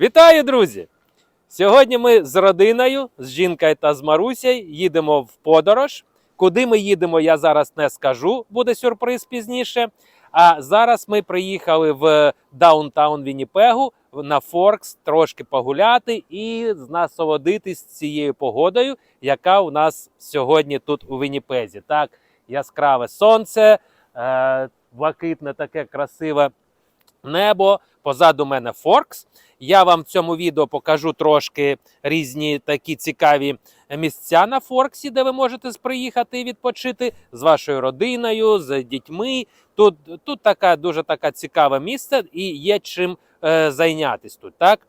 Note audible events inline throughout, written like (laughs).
Вітаю, друзі! Сьогодні ми з родиною, з жінкою та з Марусею їдемо в подорож. Куди ми їдемо, я зараз не скажу, буде сюрприз пізніше. А зараз ми приїхали в даунтаун Вінніпегу на Форкс трошки погуляти і насолодитись цією погодою, яка у нас сьогодні тут у Вінніпезі. Так, яскраве сонце, е, блакитне таке красиве небо. Позаду мене Форкс. Я вам в цьому відео покажу трошки різні такі цікаві місця на Форксі, де ви можете приїхати і відпочити з вашою родиною, з дітьми. Тут, тут така дуже така цікаве місце і є чим е, зайнятися тут. Так?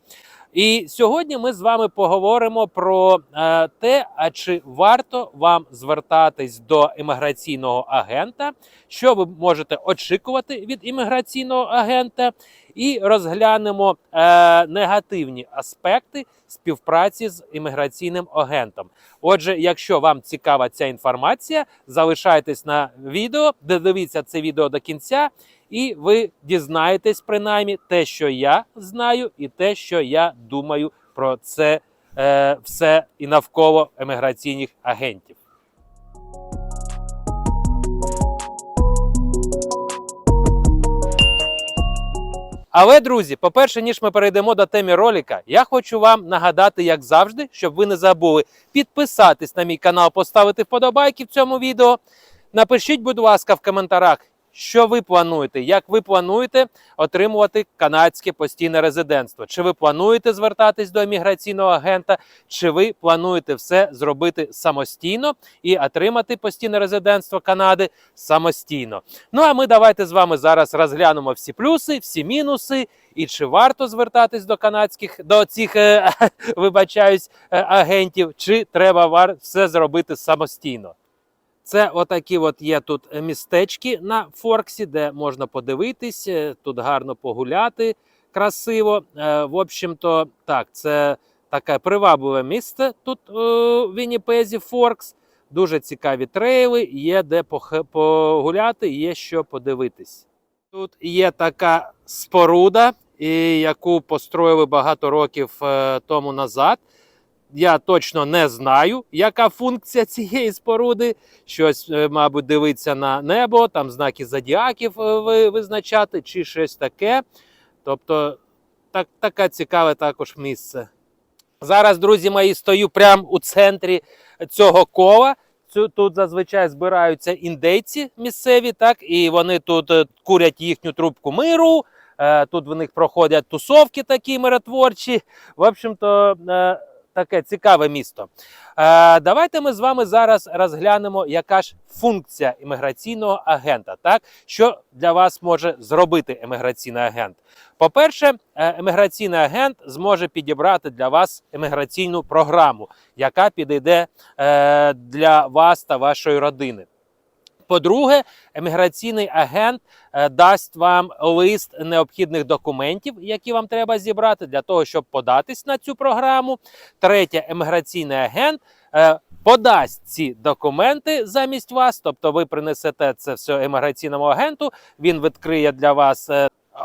І сьогодні ми з вами поговоримо про е, те, а чи варто вам звертатись до імміграційного агента, що ви можете очікувати від імміграційного агента, і розглянемо е, негативні аспекти співпраці з імміграційним агентом. Отже, якщо вам цікава ця інформація, залишайтесь на відео, дивіться це відео до кінця, і ви дізнаєтесь принаймні те, що я знаю, і те, що я думаю про це е, все і навколо еміграційних агентів. Але, друзі, по-перше, ніж ми перейдемо до теми ролика, я хочу вам нагадати, як завжди, щоб ви не забули підписатись на мій канал, поставити вподобайки в цьому відео. Напишіть, будь ласка, в коментарях, що ви плануєте, як ви плануєте отримувати канадське постійне резидентство. Чи ви плануєте звертатись до імміграційного агента, чи ви плануєте все зробити самостійно і отримати постійне резидентство Канади самостійно. Ну а ми давайте з вами зараз розглянемо всі плюси, всі мінуси, і чи варто звертатись до канадських до цих е, (laughs) вибачаюсь е, агентів, чи треба вар все зробити самостійно. Це отакі от є тут містечки на Форксі, де можна подивитись, е, тут гарно погуляти красиво. Е, В общем-то, так, це таке привабливе місце тут е, в Вінніпезі Форкс. Дуже цікаві трейли, є де погуляти, є що подивитись. Тут є така споруда, яку построїли багато років е, тому назад. Я точно не знаю, яка функція цієї споруди. Щось, е, мабуть, дивиться на небо, там знаки зодіаків е, визначати, чи щось таке. Тобто, так, таке цікаве також місце. Зараз, друзі мої, стою прямо у центрі цього кола. Тут зазвичай збираються індейці місцеві, так, і вони тут е, курять їхню трубку миру. Тут в них проходять тусовки такі миротворчі. В общем-то, таке цікаве місто. Е, Давайте ми з вами зараз розглянемо, яка ж функція імміграційного агента, так що для вас може зробити імміграційний агент. По-перше, еміграційний агент зможе підібрати для вас еміграційну програму, яка підійде е, для вас та вашої родини. По-друге, еміграційний агент е, дасть вам лист необхідних документів, які вам треба зібрати для того, щоб податись на цю програму. Третє, еміграційний агент е, подасть ці документи замість вас, тобто ви принесете це все еміграційному агенту. Він відкриє для вас.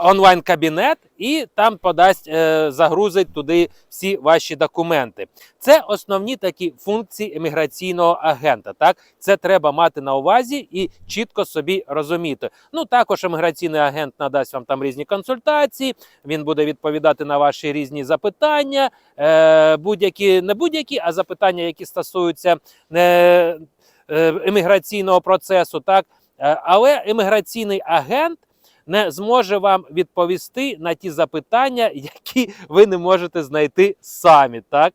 Онлайн-кабінет і там подасть, е, загрузить туди всі ваші документи. Це основні такі функції еміграційного агента. Так, це треба мати на увазі і чітко собі розуміти. Ну також еміграційний агент надасть вам там різні консультації. Він буде відповідати на ваші різні запитання, е, будь-які не будь-які, а запитання, які стосуються е, еміграційного процесу. Так, але еміграційний агент не зможе вам відповісти на ті запитання, (laughs) які ви не можете знайти самі, так?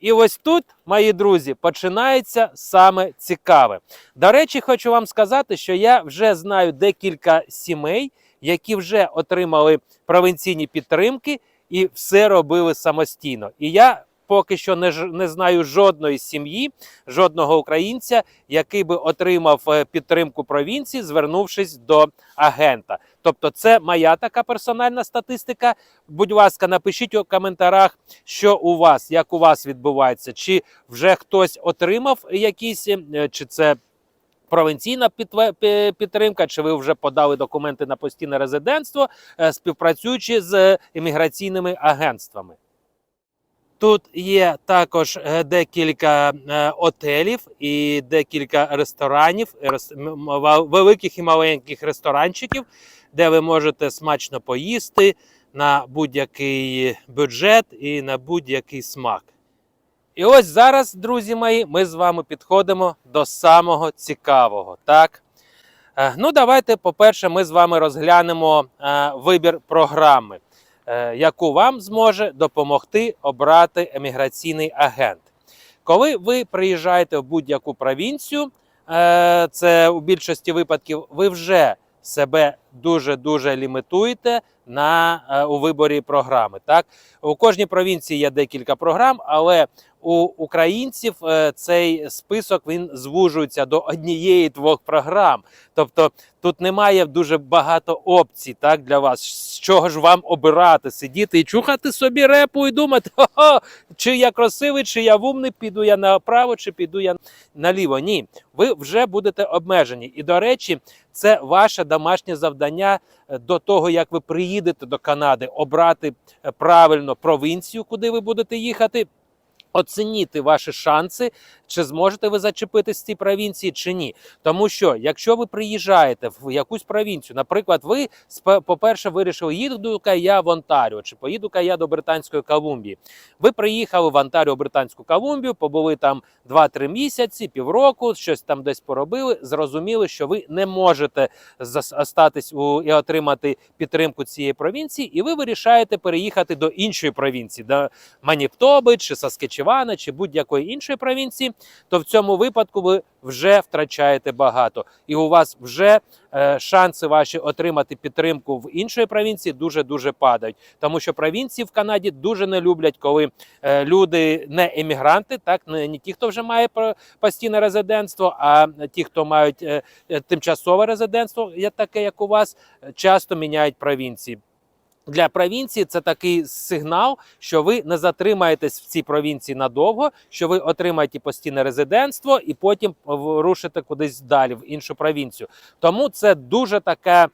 І ось тут, мої друзі, починається саме цікаве. До речі, хочу вам сказати, що я вже знаю декілька сімей, які вже отримали провінційні підтримки і все робили самостійно. І я поки що не, не знаю жодної сім'ї, жодного українця, який би отримав е, підтримку провінції, звернувшись до агента. Тобто, це моя така персональна статистика. Будь ласка, напишіть у коментарях, що у вас, як у вас відбувається, чи вже хтось отримав якісь, е, чи це провінційна підтримка, чи ви вже подали документи на постійне резидентство, е, співпрацюючи з імміграційними агентствами. Тут є також е, декілька е, отелів і декілька ресторанів, великих і маленьких ресторанчиків, де ви можете смачно поїсти на будь-який бюджет і на будь-який смак. І ось зараз, друзі мої, ми з вами підходимо до самого цікавого. Так? Е, Ну, давайте, по-перше, ми з вами розглянемо вибір програми, яку вам зможе допомогти обрати еміграційний агент. Коли ви приїжджаєте в будь-яку провінцію, е, це у більшості випадків ви вже себе дуже дуже лімітуєте на е, у виборі програми. Так у кожній провінції є декілька програм, але у українців е, цей список він звужується до однієї двох програм. Тобто тут немає дуже багато опцій так для вас. З чого ж вам обирати, сидіти і чухати собі репу і думати, «Хо-хо, чи я красивий, чи я вумний, піду я направо, чи піду я наліво. Ні, ви вже будете обмежені. І до речі, це ваше домашнє завдання е, до того, як ви приїдете до Канади, обрати е, правильно провінцію, куди ви будете їхати. Оцініти ваші шанси, чи зможете ви зачепитись в цій провінції, чи ні. Тому що, якщо ви приїжджаєте в якусь провінцію, наприклад, ви по-перше, вирішили, їду-ка я в Онтаріо, чи поїду-ка я до Британської Колумбії. Ви приїхали в Онтаріо, Британську Колумбію, побули там 2-3 місяці, півроку, щось там десь поробили. Зрозуміли, що ви не можете зас- остатись у і отримати підтримку цієї провінції, і ви вирішаєте переїхати до іншої провінції, до Маніптоби, чи Саскечевана, чи будь-якої іншої провінції, то в цьому випадку ви вже втрачаєте багато, і у вас вже е, шанси ваші отримати підтримку в іншої провінції дуже дуже падають. Тому що провінції в Канаді дуже не люблять, коли е, люди не емігранти, так не, не ті, хто вже має постійне резидентство, а ті, хто мають е, е, тимчасове резидентство, є таке, як у вас, е, часто міняють провінції. Для провінції це такий сигнал, що ви не затримаєтесь в цій провінції надовго, що ви отримаєте постійне резидентство і потім рушите кудись далі в іншу провінцію. Тому це дуже така е,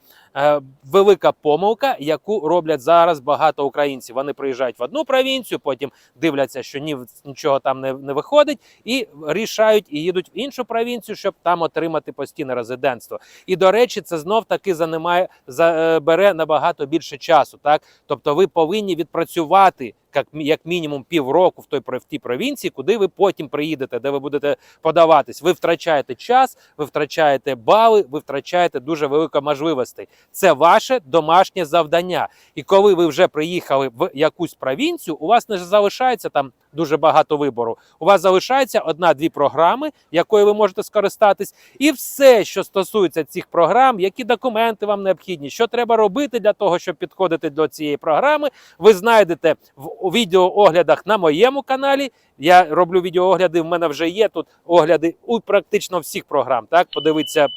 велика помилка, яку роблять зараз багато українців. Вони приїжджають в одну провінцію, потім дивляться, що ні нічого там не, не виходить, і рішають і їдуть в іншу провінцію, щоб там отримати постійне резидентство. І до речі, це знов таки занимає за, е, набагато більше часу. Так, тобто, ви повинні відпрацювати як, мі- як мінімум півроку в той в тій провінції, куди ви потім приїдете, де ви будете подаватись. Ви втрачаєте час, ви втрачаєте бали, ви втрачаєте дуже велика можливостей. Це ваше домашнє завдання. І коли ви вже приїхали в якусь провінцію, у вас не залишається там дуже багато вибору. У вас залишається одна-дві програми, якою ви можете скористатись, і все, що стосується цих програм, які документи вам необхідні, що треба робити для того, щоб підходити до цієї програми, ви знайдете в відеооглядах на моєму каналі. Я роблю відеоогляди. В мене вже є тут огляди у практично всіх програм. Так, подивіться.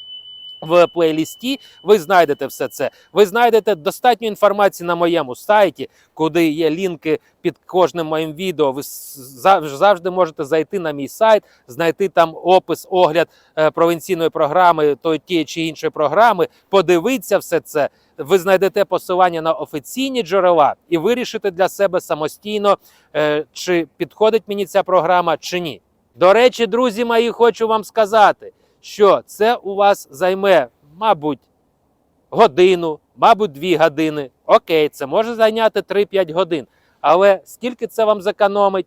В плейлісті ви знайдете все це. Ви знайдете достатньо інформації на моєму сайті, куди є лінки під кожним моїм відео. Ви завжди можете зайти на мій сайт, знайти там опис, огляд е, провінційної програми, то тієї чи іншої програми. Подивіться все це. Ви знайдете посилання на офіційні джерела і вирішите для себе самостійно, е, чи підходить мені ця програма, чи ні. До речі, друзі мої, хочу вам сказати, що це у вас займе, мабуть, годину, мабуть, дві години. Окей, це може зайняти 3-5 годин. Але скільки це вам зекономить?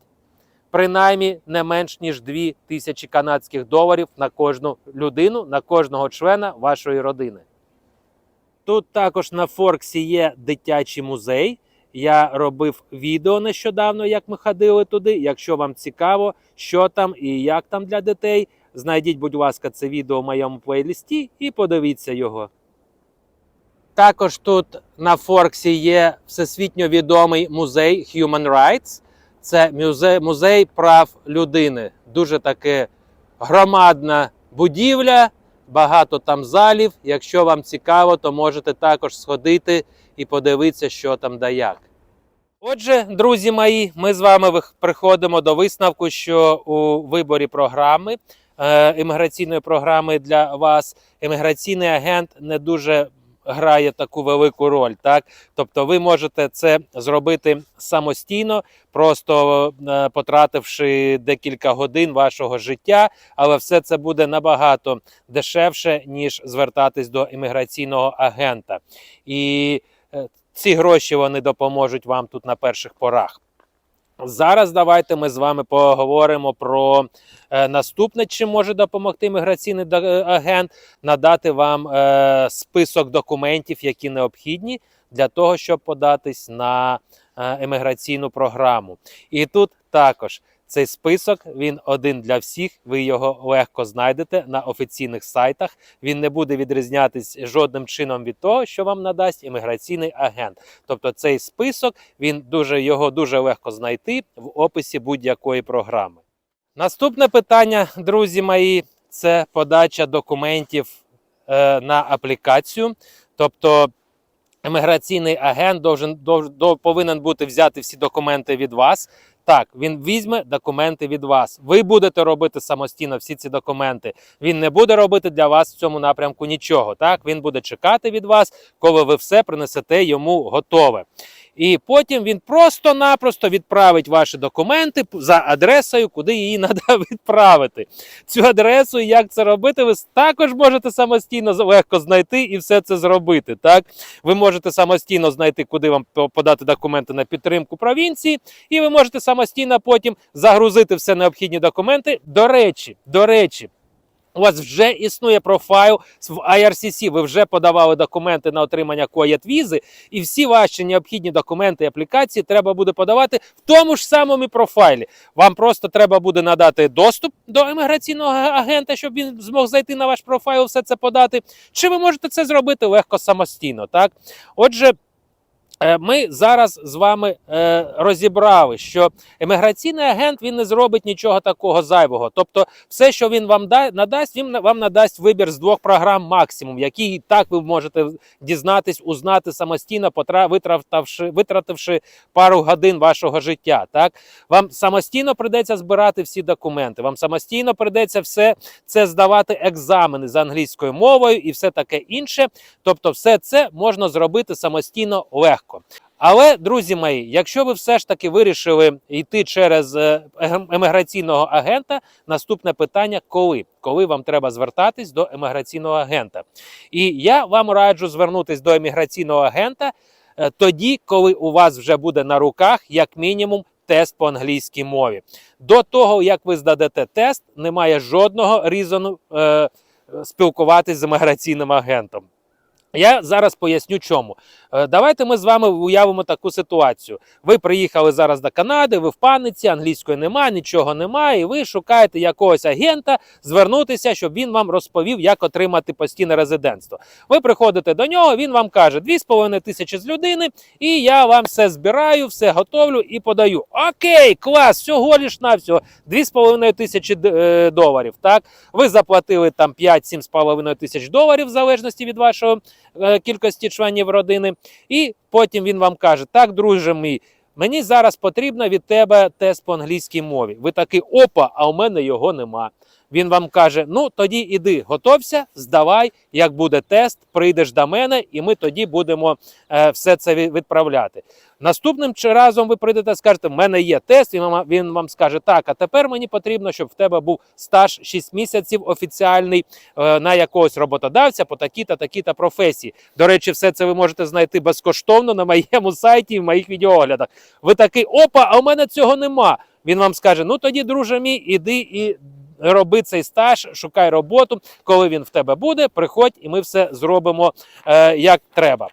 Принаймні не менш ніж 2 тисячі канадських доларів на кожну людину, на кожного члена вашої родини. Тут також на Форксі є дитячий музей. Я робив відео нещодавно, як ми ходили туди. Якщо вам цікаво, що там і як там для дітей, знайдіть, будь ласка, це відео в моєму плейлісті і подивіться його. Також тут на Форксі є всесвітньо відомий музей Human Rights. Це музей, музей прав людини. Дуже таке громадна будівля, багато там залів. Якщо вам цікаво, то можете також сходити і подивитися, що там да як. Отже, друзі мої, ми з вами приходимо до висновку, що у виборі програми е, імміграційної програми для вас. Імміграційний агент не дуже грає таку велику роль. Так, тобто, ви можете це зробити самостійно, просто е, потративши декілька годин вашого життя, але все це буде набагато дешевше, ніж звертатись до імміграційного агента. І е, ці гроші вони допоможуть вам тут на перших порах. Зараз давайте ми з вами поговоримо про е, наступне, чим може допомогти міграційний е, агент, надати вам е, список документів, які необхідні для того, щоб податись на еміграційну програму. І тут також цей список він один для всіх. Ви його легко знайдете на офіційних сайтах. Він не буде відрізнятись жодним чином від того, що вам надасть імміграційний агент. Тобто цей список він дуже його дуже легко знайти в описі будь-якої програми. Наступне питання, друзі мої, це подача документів е, на аплікацію. Тобто імміграційний агент повинен бути взяти всі документи від вас. Так, він візьме документи від вас. Ви будете робити самостійно всі ці документи. Він не буде робити для вас в цьому напрямку нічого. Так, він буде чекати від вас, коли ви все принесете йому готове. І потім він просто-напросто відправить ваші документи за адресою, куди її (laughs) треба відправити. Цю адресу, і як це робити, ви також можете самостійно легко знайти і все це зробити. Так, ви можете самостійно знайти, куди вам подати документи на підтримку провінції, і ви можете самостійно потім загрузити все необхідні документи. До речі, до речі. У вас вже існує профайл в IRCC, ви вже подавали документи на отримання коєт візи, і всі ваші необхідні документи і аплікації треба буде подавати в тому ж самому профайлі. Вам просто треба буде надати доступ до імміграційного агента, щоб він змог зайти на ваш профайл, все це подати. Чи ви можете це зробити легко самостійно? Так, отже. Е, Ми зараз з вами е, розібрали, що еміграційний агент він не зробить нічого такого зайвого. Тобто, все, що він вам да, надасть, він вам надасть вибір з двох програм максимум, які і так ви можете дізнатись, узнати самостійно, потра- витративши, витративши пару годин вашого життя. Так вам самостійно прийдеться збирати всі документи. Вам самостійно прийдеться все це здавати екзамени з англійською мовою і все таке інше. Тобто, все це можна зробити самостійно легко. Але, друзі мої, якщо ви все ж таки вирішили йти через е, ем- еміграційного агента, наступне питання: коли? Коли вам треба звертатись до еміграційного агента? І я вам раджу звернутись до еміграційного агента е, тоді, коли у вас вже буде на руках як мінімум тест по англійській мові. До того, як ви здадете тест, немає жодного різону е, спілкуватись з еміграційним агентом. Я зараз поясню, чому. Е, Давайте ми з вами уявимо таку ситуацію. Ви приїхали зараз до Канади, ви в паниці, англійської немає, нічого немає, і ви шукаєте якогось агента звернутися, щоб він вам розповів, як отримати постійне резидентство. Ви приходите до нього, він вам каже 2,5 тисячі з людини, і я вам все збираю, все готовлю і подаю. Окей, клас, всього лиш навсього 2,5 тисячі е, доларів. Так, ви заплатили там 5-7,5 тисяч доларів в залежності від вашого кількості членів родини. І потім він вам каже: Так, друже мій, мені зараз потрібно від тебе тест по англійській мові. Ви такий опа, а у мене його нема. Він вам каже: Ну тоді іди, готовся, здавай, як буде тест, прийдеш до мене, і ми тоді будемо е, все це відправляти. Наступним разом ви прийдете скажете, в мене є тест, і він вам, скаже, так, а тепер мені потрібно, щоб в тебе був стаж 6 місяців офіціальний е, на якогось роботодавця по такій-та такій-та професії. До речі, все це ви можете знайти безкоштовно на моєму сайті і в моїх відеоглядах. Ви такий, опа, а у мене цього нема. Він вам скаже: ну тоді, друже мій, іди і. Роби цей стаж, шукай роботу. Коли він в тебе буде, приходь, і ми все зробимо е, як треба.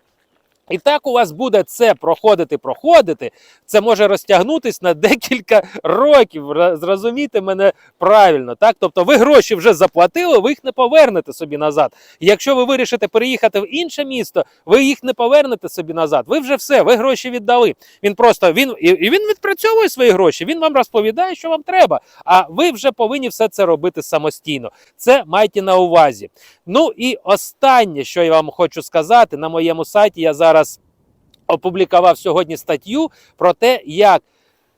І так у вас буде це проходити, проходити. Це може розтягнутись на декілька років. Зрозумійте мене правильно. Так, тобто ви гроші вже заплатили, ви їх не повернете собі назад. Якщо ви вирішите переїхати в інше місто, ви їх не повернете собі назад. Ви вже все, ви гроші віддали. Він просто він і він відпрацьовує свої гроші. Він вам розповідає, що вам треба. А ви вже повинні все це робити самостійно. Це майте на увазі. Ну і останнє, що я вам хочу сказати, на моєму сайті я зараз опублікував сьогодні статтю про те, як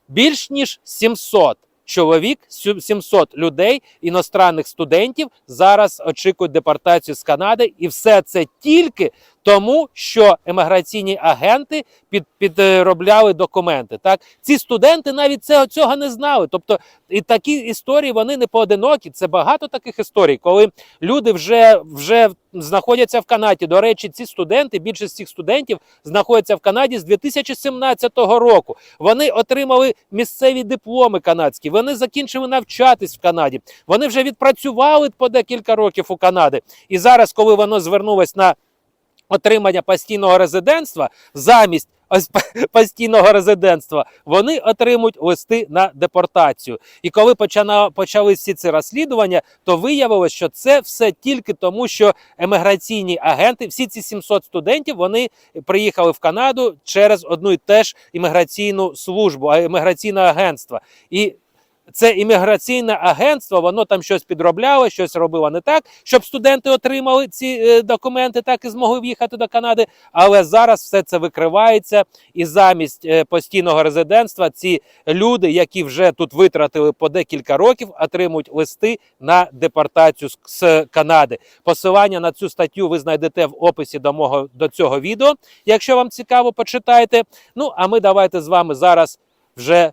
більш ніж 700 чоловік, сю- 700 людей, іностранних студентів зараз очікують депортацію з Канади, і все це тільки тому, що еміграційні агенти під, підробляли документи. Так ці студенти навіть цього, цього не знали. Тобто, і такі історії вони не поодинокі. Це багато таких історій, коли люди вже, вже знаходяться в Канаді. До речі, ці студенти, більшість цих студентів знаходяться в Канаді з 2017 року. Вони отримали місцеві дипломи канадські. Вони закінчили навчатись в Канаді. Вони вже відпрацювали по декілька років у Канади. І зараз, коли воно звернулось на отримання постійного резидентства, замість постійного резидентства, вони отримують листи на депортацію. І коли почана, почали всі ці розслідування, то виявилось, що це все тільки тому, що еміграційні агенти, всі ці 700 студентів, вони приїхали в Канаду через одну і те ж імміграційну службу, а імміграційне агентство. І це імміграційне агентство, воно там щось підробляло, щось робило не так, щоб студенти отримали ці е, документи, так і змогли в'їхати до Канади. Але зараз все це викривається, і замість е, постійного резидентства ці люди, які вже тут витратили по декілька років, отримують листи на депортацію з, з Канади. Посилання на цю статтю ви знайдете в описі до мого до цього відео. Якщо вам цікаво, почитайте. Ну а ми давайте з вами зараз вже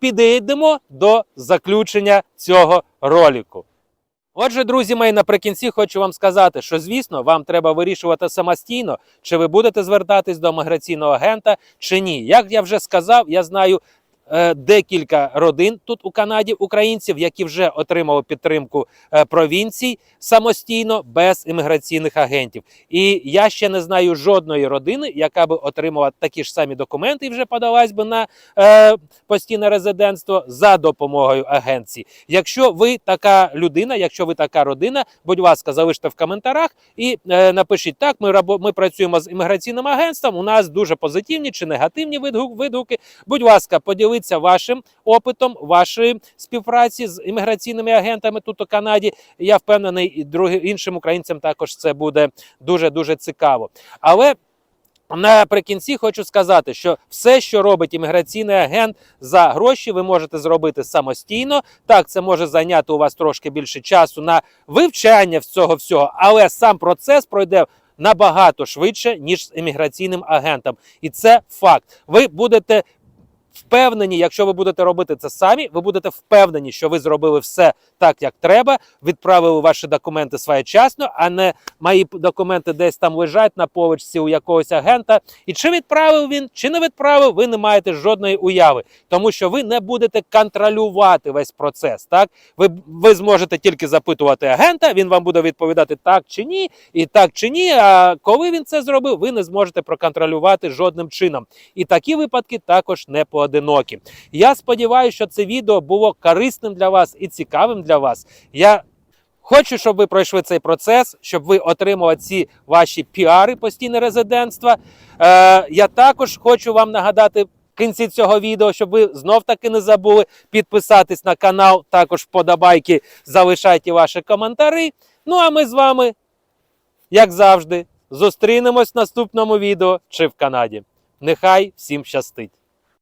підійдемо до заключення цього ролику. Отже, друзі мої, наприкінці хочу вам сказати, що звісно, вам треба вирішувати самостійно, чи ви будете звертатись до міграційного агента, чи ні. Як я вже сказав, я знаю декілька родин тут у Канаді українців, які вже отримали підтримку е, провінцій самостійно без імміграційних агентів. І я ще не знаю жодної родини, яка би отримала такі ж самі документи і вже подалась би на е, постійне резидентство за допомогою агенції. Якщо ви така людина, якщо ви така родина, будь ласка, залиште в коментарях і е, напишіть так. Ми ми працюємо з імміграційним агентством. У нас дуже позитивні чи негативні відгу- відгуки. Будь ласка, поділіться вашим опитом, вашої співпраці з імміграційними агентами тут у Канаді. Я впевнений, і другим іншим українцям також це буде дуже дуже цікаво. Але Наприкінці хочу сказати, що все, що робить імміграційний агент за гроші, ви можете зробити самостійно. Так, це може зайняти у вас трошки більше часу на вивчання цього всього, але сам процес пройде набагато швидше, ніж з імміграційним агентом. І це факт. Ви будете впевнені, якщо ви будете робити це самі, ви будете впевнені, що ви зробили все так, як треба, відправили ваші документи своєчасно, а не мої документи десь там лежать на поличці у якогось агента. І чи відправив він, чи не відправив, ви не маєте жодної уяви, тому що ви не будете контролювати весь процес. Так, ви, ви зможете тільки запитувати агента, він вам буде відповідати так чи ні, і так чи ні. А коли він це зробив, ви не зможете проконтролювати жодним чином. І такі випадки також не поодинокі. Я сподіваюся, що це відео було корисним для вас і цікавим для вас. Я Хочу, щоб ви пройшли цей процес, щоб ви отримали ці ваші піари постійне резидентства. Е, я також хочу вам нагадати в кінці цього відео, щоб ви знов таки не забули підписатись на канал. Також вподобайки залишайте ваші коментарі. Ну а ми з вами, як завжди, зустрінемось в наступному відео чи в Канаді. Нехай всім щастить!